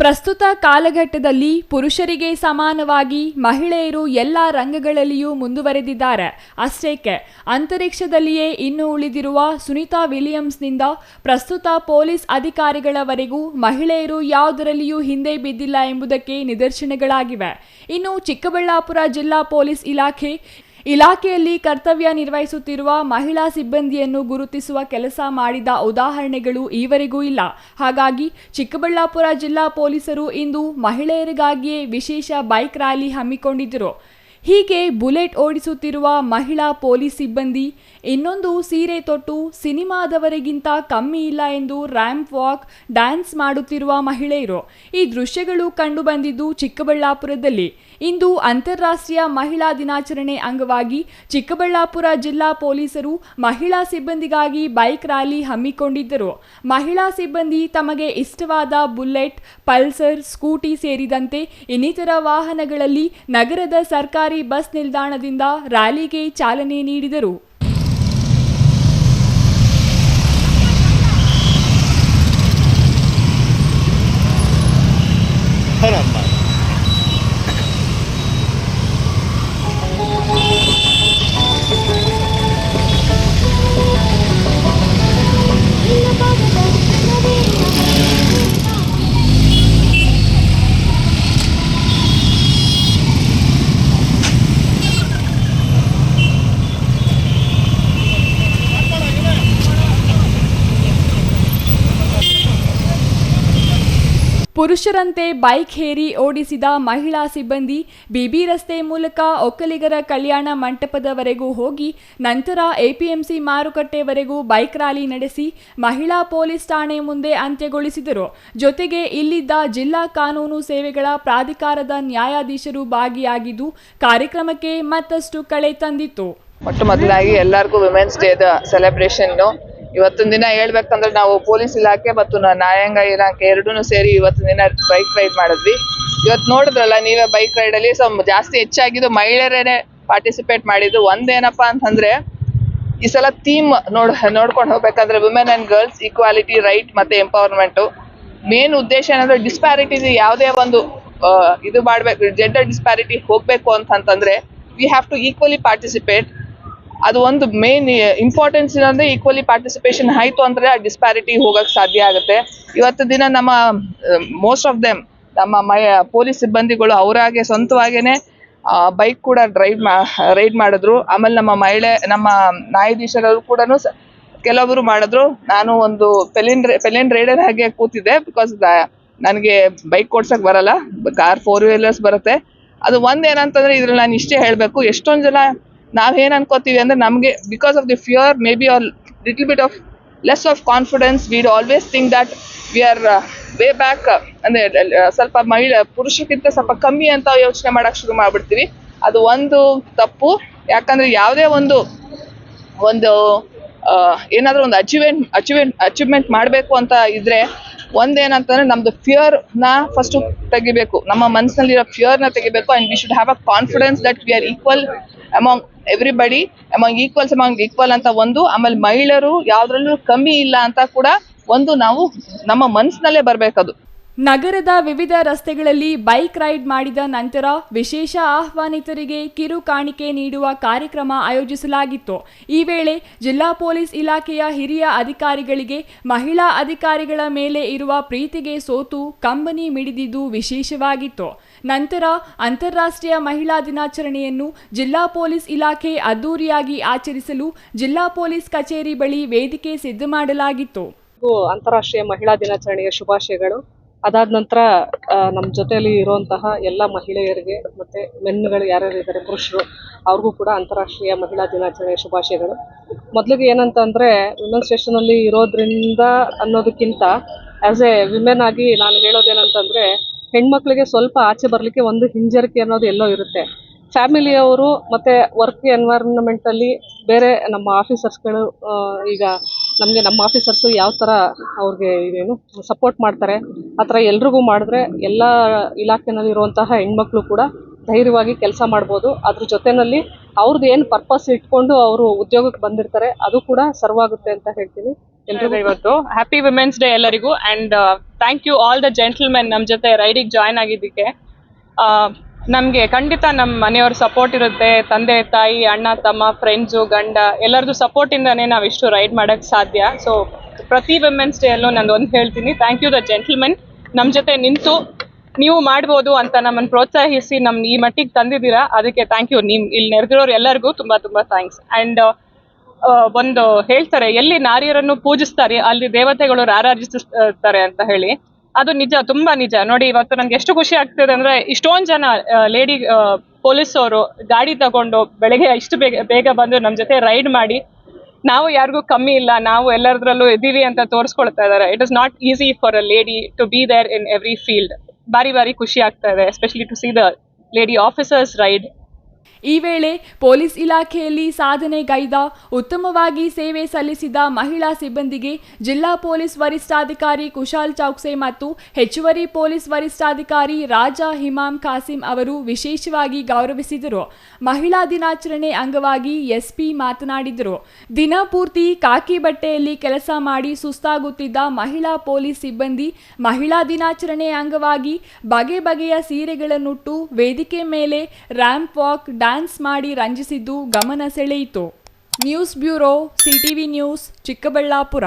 ಪ್ರಸ್ತುತ ಕಾಲಘಟ್ಟದಲ್ಲಿ ಪುರುಷರಿಗೆ ಸಮಾನವಾಗಿ ಮಹಿಳೆಯರು ಎಲ್ಲ ರಂಗಗಳಲ್ಲಿಯೂ ಮುಂದುವರೆದಿದ್ದಾರೆ. ಅಷ್ಟೇಕೆ ಅಂತರಿಕ್ಷದಲ್ಲಿಯೇ ಇನ್ನೂ ಉಳಿದಿರುವ ಸುನೀತಾ ವಿಲಿಯಮ್ಸ್ನಿಂದ ಪ್ರಸ್ತುತ ಪೊಲೀಸ್ ಅಧಿಕಾರಿಗಳವರೆಗೂ ಮಹಿಳೆಯರು ಯಾವುದರಲ್ಲಿಯೂ ಹಿಂದೆ ಬಿದ್ದಿಲ್ಲ ಎಂಬುದಕ್ಕೆ ನಿದರ್ಶನಗಳಾಗಿವೆ. ಇನ್ನು ಚಿಕ್ಕಬಳ್ಳಾಪುರ ಜಿಲ್ಲಾ ಪೊಲೀಸ್ ಇಲಾಖೆ ಇಲಾಖೆಯಲ್ಲಿ ಕರ್ತವ್ಯ ನಿರ್ವಹಿಸುತ್ತಿರುವ ಮಹಿಳಾ ಸಿಬ್ಬಂದಿಯನ್ನು ಗುರುತಿಸುವ ಕೆಲಸ ಮಾಡಿದ ಉದಾಹರಣೆಗಳು ಈವರೆಗೂ ಇಲ್ಲ. ಹಾಗಾಗಿ ಚಿಕ್ಕಬಳ್ಳಾಪುರ ಜಿಲ್ಲಾ ಪೊಲೀಸರು ಇಂದು ಮಹಿಳೆಯರಿಗಾಗಿಯೇ ವಿಶೇಷ ಬೈಕ್ ರ್ಯಾಲಿ ಹಮ್ಮಿಕೊಂಡಿದ್ದರು. ಹೀಗೆ ಬುಲೆಟ್ ಓಡಿಸುತ್ತಿರುವ ಮಹಿಳಾ ಪೊಲೀಸ್ ಸಿಬ್ಬಂದಿ, ಇನ್ನೊಂದು ಸೀರೆ ತೊಟ್ಟು ಸಿನಿಮಾದವರಿಗಿಂತ ಕಮ್ಮಿ ಇಲ್ಲ ಎಂದು ರ್ಯಾಂಪ್ ವಾಕ್ ಡ್ಯಾನ್ಸ್ ಮಾಡುತ್ತಿರುವ ಮಹಿಳೆಯರು. ಈ ದೃಶ್ಯಗಳು ಕಂಡುಬಂದಿದ್ದು ಚಿಕ್ಕಬಳ್ಳಾಪುರದಲ್ಲಿ. ಇಂದು ಅಂತಾರಾಷ್ಟ್ರೀಯ ಮಹಿಳಾ ದಿನಾಚರಣೆ ಅಂಗವಾಗಿ ಚಿಕ್ಕಬಳ್ಳಾಪುರ ಜಿಲ್ಲಾ ಪೊಲೀಸರು ಮಹಿಳಾ ಸಿಬ್ಬಂದಿಗಾಗಿ ಬೈಕ್ ರ್ಯಾಲಿ ಹಮ್ಮಿಕೊಂಡಿದ್ದರು. ಮಹಿಳಾ ಸಿಬ್ಬಂದಿ ತಮಗೆ ಇಷ್ಟವಾದ ಬುಲೆಟ್, ಪಲ್ಸರ್, ಸ್ಕೂಟಿ ಸೇರಿದಂತೆ ಇನ್ನಿತರ ವಾಹನಗಳಲ್ಲಿ ನಗರದ ಸರ್ಕಾರಿ ಬಸ್ ನಿಲ್ದಾಣದಿಂದ ರ್ಯಾಲಿಗೆ ಚಾಲನೆ ನೀಡಿದರು Caramba. ಪುರುಷರಂತೆ ಬೈಕ್ ಹೇರಿ ಓಡಿಸಿದ ಮಹಿಳಾ ಸಿಬ್ಬಂದಿ ಬಿಬಿ ರಸ್ತೆ ಮೂಲಕ ಒಕ್ಕಲಿಗರ ಕಲ್ಯಾಣ ಮಂಟಪದವರೆಗೂ ಹೋಗಿ ನಂತರ ಎಪಿಎಂಸಿ ಮಾರುಕಟ್ಟೆವರೆಗೂ ಬೈಕ್ ರ್ಯಾಲಿ ನಡೆಸಿ ಮಹಿಳಾ ಪೊಲೀಸ್ ಠಾಣೆ ಮುಂದೆ ಅಂತ್ಯಗೊಳಿಸಿದರು. ಜೊತೆಗೆ ಇಲ್ಲಿದ್ದ ಜಿಲ್ಲಾ ಕಾನೂನು ಸೇವೆಗಳ ಪ್ರಾಧಿಕಾರದ ನ್ಯಾಯಾಧೀಶರು ಭಾಗಿಯಾಗಿದ್ದು ಕಾರ್ಯಕ್ರಮಕ್ಕೆ ಮತ್ತಷ್ಟು ಕಳೆ ತಂದಿತ್ತು. ಮೊಟ್ಟ ಮೊದಲಾಗಿ ಎಲ್ಲರಿಗೂ ವಿಮೆನ್ಸ್ ಡೇದ ಸೆಲೆಬ್ರೇಷನ್ನು ಇವತ್ತಿನ ದಿನ ಹೇಳ್ಬೇಕಂದ್ರೆ ನಾವು ಪೊಲೀಸ್ ಇಲಾಖೆ ಮತ್ತು ನ್ಯಾಯಾಂಗ ಇಲಾಖೆ ಎರಡೂ ಸೇರಿ ಇವತ್ತಿನ ದಿನ ಬೈಕ್ ರೈಡ್ ಮಾಡಿದ್ವಿ. ಇವತ್ತು ನೋಡಿದ್ರಲ್ಲ, ನೀವೇ ಬೈಕ್ ರೈಡಲ್ಲಿ ಸೊ ಜಾಸ್ತಿ ಹೆಚ್ಚಾಗಿದ್ದು ಮಹಿಳೆಯರೇನೆ ಪಾರ್ಟಿಸಿಪೇಟ್ ಮಾಡಿದ್ದು. ಒಂದೇನಪ್ಪ ಅಂತಂದ್ರೆ, ಈ ಸಲ ಥೀಮ್ ನೋಡ್, ನೋಡ್ಕೊಂಡು ಹೋಗ್ಬೇಕಂದ್ರೆ women and girls equality right ಮತ್ತೆ ಎಂಪವರ್ಮೆಂಟು ಮೇನ್ ಉದ್ದೇಶ ಏನಂದ್ರೆ ಡಿಸ್ಪ್ಯಾರಿಟಿ ಯಾವುದೇ ಒಂದು ಇದು ಮಾಡ್ಬೇಕು ಜೆಂಡರ್ ಡಿಸ್ಪ್ಯಾರಿಟಿ ಹೋಗ್ಬೇಕು ಅಂತಂತಂದ್ರೆ we have to equally participate ಅದು ಒಂದು ಮೇನ್ ಇಂಪಾರ್ಟೆನ್ಸ್ ಏನಂದ್ರೆ ಈಕ್ವಲಿ ಪಾರ್ಟಿಸಿಪೇಷನ್ ಆಯ್ತು ಅಂದ್ರೆ ಆ ಡಿಸ್ಪ್ಯಾರಿಟಿ ಹೋಗಕ್ ಸಾಧ್ಯ ಆಗುತ್ತೆ. ಇವತ್ತು ದಿನ ನಮ್ಮ ಮೋಸ್ಟ್ ಆಫ್ ದೆಮ್ ನಮ್ಮ ಮೈ ಪೊಲೀಸ್ ಸಿಬ್ಬಂದಿಗಳು ಅವರಾಗೆ ಸ್ವಂತವಾಗೇನೆ ಬೈಕ್ ಕೂಡ ಡ್ರೈವ್ ಮಾ ರೈಡ್ ಮಾಡಿದ್ರು. ಆಮೇಲೆ ನಮ್ಮ ಮಹಿಳೆ, ನಮ್ಮ ನ್ಯಾಯಾಧೀಶರವರು ಕೂಡ ಕೆಲವರು ಮಾಡಿದ್ರು. ನಾನು ಒಂದು ಪೆಲಿನ್ ಪೆಲಿನ್ ರೈಡರ್ ಹಾಗೆ ಕೂತಿದ್ದೆ ಬಿಕಾಸ್ ನನಗೆ ಬೈಕ್ ಓಡ್ಸಕ್ ಬರಲ್ಲ. ಕಾರ್ ಫೋರ್ ವೀಲರ್ಸ್ ಬರುತ್ತೆ. ಅದು ಒಂದ್ ಏನಂತಂದ್ರೆ ಇದ್ರಲ್ಲಿ ನಾನು ಇಷ್ಟೇ ಹೇಳಬೇಕು. ಎಷ್ಟೊಂದು ಜನ ನಾವೇನ್ ಅನ್ಕೋತೀವಿ ಅಂದ್ರೆ ನಮಗೆ because of the fear maybe are little bit of less of confidence we'd always think that we are way back ಅಂದ್ರೆ ಸ್ವಲ್ಪ ಮಹಿಳೆ, ಪುರುಷಕ್ಕಿಂತ ಸ್ವಲ್ಪ ಕಮ್ಮಿ ಅಂತ ಯೋಚನೆ ಮಾಡಕ್ ಶುರು ಮಾಡ್ಬಿಡ್ತೀವಿ. ಅದು ಒಂದು ತಪ್ಪು. ಯಾಕಂದ್ರೆ ಯಾವುದೇ ಒಂದು ಒಂದು ಏನಾದರೂ ಒಂದು ಅಚೀವ್ಮೆಂಟ್ ಅಚೀವ್ಮೆಂಟ್ ಅಚೀವ್ಮೆಂಟ್ ಮಾಡಬೇಕು ಅಂತ ಇದ್ರೆ ಒಂದೇನಂತಂದ್ರೆ ನಮ್ದು ನ ಫಸ್ಟ್ ತೆಗಿಬೇಕು. ನಮ್ಮ ಮನಸ್ಸಿನಲ್ಲಿರೋ ನ ತೆಗಿಬೇಕು and we should have a confidence that we are equal among everybody among equals among equal ಅಂತ ಒಂದು, ಆಮೇಲೆ ಮಹಿಳೆಯರು ಯಾವುದ್ರಲ್ಲೂ ಕಮ್ಮಿ ಇಲ್ಲ ಅಂತ ಕೂಡ ಒಂದು ನಾವು ನಮ್ಮ ಮನಸ್ಸಿನಲ್ಲೇ ಬರ್ಬೇಕದು. ನಗರದ ವಿವಿಧ ರಸ್ತೆಗಳಲ್ಲಿ ಬೈಕ್ ರೈಡ್ ಮಾಡಿದ ನಂತರ ವಿಶೇಷ ಆಹ್ವಾನಿತರಿಗೆ ಕಿರು ಕಾಣಿಕೆ ನೀಡುವ ಕಾರ್ಯಕ್ರಮ ಆಯೋಜಿಸಲಾಗಿತ್ತು. ಈ ವೇಳೆ ಜಿಲ್ಲಾ ಪೊಲೀಸ್ ಇಲಾಖೆಯ ಹಿರಿಯ ಅಧಿಕಾರಿಗಳಿಗೆ, ಮಹಿಳಾ ಅಧಿಕಾರಿಗಳ ಮೇಲೆ ಇರುವ ಪ್ರೀತಿಗೆ ಸೋತು ಕಂಬನಿ ಮಿಡಿದಿದ್ದು ವಿಶೇಷವಾಗಿತ್ತು. ನಂತರ ಅಂತಾರಾಷ್ಟ್ರೀಯ ಮಹಿಳಾ ದಿನಾಚರಣೆಯನ್ನು ಜಿಲ್ಲಾ ಪೊಲೀಸ್ ಇಲಾಖೆ ಅದ್ದೂರಿಯಾಗಿ ಆಚರಿಸಲು ಜಿಲ್ಲಾ ಪೊಲೀಸ್ ಕಚೇರಿ ಬಳಿ ವೇದಿಕೆ ಸಿದ್ಧ ಮಾಡಲಾಗಿತ್ತು ಅಂತಾರಾಷ್ಟ್ರೀಯ ಮಹಿಳಾ ದಿನಾಚರಣೆಯ ಶುಭಾಶಯಗಳು. ಅದಾದ ನಂತರ ನಮ್ಮ ಜೊತೆಯಲ್ಲಿ ಇರುವಂತಹ ಎಲ್ಲ ಮಹಿಳೆಯರಿಗೆ ಮತ್ತೆ ಮೆನ್ಗಳು ಯಾರ್ಯಾರು ಇದ್ದಾರೆ ಪುರುಷರು, ಅವ್ರಿಗೂ ಕೂಡ ಅಂತಾರಾಷ್ಟ್ರೀಯ ಮಹಿಳಾ ದಿನಾಚರಣೆಯ ಶುಭಾಶಯಗಳು. ಮೊದಲಿಗೆ ಏನಂತ ಅಂದರೆ ವಿಮೆನ್ ಸ್ಟೇಷನಲ್ಲಿ ಇರೋದ್ರಿಂದ ಅನ್ನೋದಕ್ಕಿಂತ ಆ್ಯಸ್ ಎ ವಿಮೆನ್ ಆಗಿ ನಾನು ಹೇಳೋದೇನಂತಂದರೆ ಹೆಣ್ಮಕ್ಳಿಗೆ ಸ್ವಲ್ಪ ಆಚೆ ಬರಲಿಕ್ಕೆ ಒಂದು ಹಿಂಜರಿಕೆ ಅನ್ನೋದು ಎಲ್ಲೋ ಇರುತ್ತೆ. ಫ್ಯಾಮಿಲಿಯವರು ಮತ್ತು ವರ್ಕ್ ಎನ್ವೈರನ್ಮೆಂಟಲ್ಲಿ ಬೇರೆ ನಮ್ಮ ಆಫೀಸರ್ಸ್ಗಳು ಈಗ ನಮಗೆ ನಮ್ಮ ಆಫೀಸರ್ಸು ಯಾವ ಥರ ಅವ್ರಿಗೆ ಏನು ಸಪೋರ್ಟ್ ಮಾಡ್ತಾರೆ, ಆ ಥರ ಎಲ್ರಿಗೂ ಮಾಡಿದ್ರೆ ಎಲ್ಲ ಇಲಾಖೆನಲ್ಲಿ ಇರುವಂತಹ ಹೆಣ್ಮಕ್ಳು ಕೂಡ ಧೈರ್ಯವಾಗಿ ಕೆಲಸ ಮಾಡ್ಬೋದು. ಅದ್ರ ಜೊತೆಯಲ್ಲಿ ಅವ್ರದ್ದು ಏನು ಪರ್ಪಸ್ ಇಟ್ಕೊಂಡು ಅವರು ಉದ್ಯೋಗಕ್ಕೆ ಬಂದಿರ್ತಾರೆ, ಅದು ಕೂಡ ಸರ್ವ್ ಆಗುತ್ತೆ ಅಂತ ಹೇಳ್ತೀನಿ. ಎಲ್ರಿಗೂ ಇವತ್ತು. ಹ್ಯಾಪಿ ವಿಮೆನ್ಸ್ ಡೇ ಎಲ್ಲರಿಗೂ. And thank you all the gentlemen ನಮ್ಮ ಜೊತೆ ರೈಡಿಗೆ ಜಾಯ್ನ್ ಆಗಿದ್ದಕ್ಕೆ. ನಮಗೆ ಖಂಡಿತ ನಮ್ಮ ಮನೆಯವ್ರ ಸಪೋರ್ಟ್ ಇರುತ್ತೆ. ತಂದೆ, ತಾಯಿ, ಅಣ್ಣ, ತಮ್ಮ ಫ್ರೆಂಡ್ಸು ಗಂಡ, ಎಲ್ಲರದು ಸಪೋರ್ಟಿಂದನೇ ನಾವು ಇಷ್ಟು ರೈಡ್ ಮಾಡೋಕ್ಕೆ ಸಾಧ್ಯ. ಸೊ ಪ್ರತಿ ವಿಮೆನ್ಸ್ ಡೇ ಅಲ್ಲೂ ನಾನು ಒಂದು ಹೇಳ್ತೀನಿ. ಥ್ಯಾಂಕ್ ಯು ದ ಜೆಂಟಲ್ಮೆನ್ ನಮ್ಮ ಜೊತೆ ನಿಂತು ನೀವು ಮಾಡ್ಬೋದು ಅಂತ ನಮ್ಮನ್ನು ಪ್ರೋತ್ಸಾಹಿಸಿ ನಮ್ಮ ಈ ಮಟ್ಟಿಗೆ ತಂದಿದ್ದೀರಾ. ಅದಕ್ಕೆ ಥ್ಯಾಂಕ್ ಯು ನಿಮ್ ಇಲ್ಲಿ ನೆರೆದಿರೋರು ಎಲ್ಲರಿಗೂ ತುಂಬ ತುಂಬ ಥ್ಯಾಂಕ್ಸ್ ಆ್ಯಂಡ್ ಒಂದು ಹೇಳ್ತಾರೆ, ಎಲ್ಲಿ ನಾರಿಯರನ್ನು ಪೂಜಿಸ್ತಾರೆ, ಅಲ್ಲಿ ದೇವತೆಗಳು ರಾರಾಜಿಸ್ತಾರೆ ಅಂತ ಹೇಳಿ. ಅದು ನಿಜ, ತುಂಬಾ ನಿಜ. ನೋಡಿ, ಇವತ್ತು ನನಗೆ ಎಷ್ಟು ಖುಷಿ ಆಗ್ತಿದೆ ಅಂದ್ರೆ ಇಷ್ಟೊಂದ್ ಜನ ಲೇಡಿ ಪೊಲೀಸ್ ಅವರು ಗಾಡಿ ತಗೊಂಡು ಬೆಳಗ್ಗೆ ಇಷ್ಟು ಬೇಗ ಬೇಗ ಬಂದು ನಮ್ಮ ಜೊತೆ ರೈಡ್ ಮಾಡಿ, ನಾವು ಯಾರಿಗೂ ಕಮ್ಮಿ ಇಲ್ಲ, ನಾವು ಎಲ್ಲರದ್ರಲ್ಲೂ ಇದ್ದೀವಿ ಅಂತ ತೋರಿಸ್ಕೊಳ್ತಾ ಇದ್ದಾರೆ it is not easy for a lady to be there in every field ಬಾರಿ ಬಾರಿ ಖುಷಿ ಆಗ್ತಾ ಇದೆ especially to see the lady officers raid ಈ ವೇಳೆ ಪೊಲೀಸ್ ಇಲಾಖೆಯಲ್ಲಿ ಸಾಧನೆಗೈದ ಉತ್ತಮವಾಗಿ ಸೇವೆ ಸಲ್ಲಿಸಿದ ಮಹಿಳಾ ಸಿಬ್ಬಂದಿಗೆ ಜಿಲ್ಲಾ ಪೊಲೀಸ್ ವರಿಷ್ಠಾಧಿಕಾರಿ ಕುಶಾಲ್ ಚೌಕ್ಸೆ ಮತ್ತು ಹೆಚ್ಚುವರಿ ಪೊಲೀಸ್ ವರಿಷ್ಠಾಧಿಕಾರಿ ರಾಜಾ ಹಿಮಾಮ್ ಖಾಸಿಂ ಅವರು ವಿಶೇಷವಾಗಿ ಗೌರವಿಸಿದರು. ಮಹಿಳಾ ದಿನಾಚರಣೆ ಅಂಗವಾಗಿ ಎಸ್ಪಿ ಮಾತನಾಡಿದರು. ದಿನಪೂರ್ತಿ ಕಾಕಿ ಬಟ್ಟೆಯಲ್ಲಿ ಕೆಲಸ ಮಾಡಿ ಸುಸ್ತಾಗುತ್ತಿದ್ದ ಮಹಿಳಾ ಪೊಲೀಸ್ ಸಿಬ್ಬಂದಿ ಮಹಿಳಾ ದಿನಾಚರಣೆ ಅಂಗವಾಗಿ ಬಗೆ ಬಗೆಯ ಸೀರೆಗಳನ್ನುಟ್ಟು ವೇದಿಕೆ ಮೇಲೆ ರ್ಯಾಂಪ್ ವಾಕ್ ಡ್ಯಾನ್ಸ್ ಮಾಡಿ ರಂಜಿಸಿದ್ದು ಗಮನ ಸೆಳೆಯಿತು. News bureau CTV news Chikkaballapura.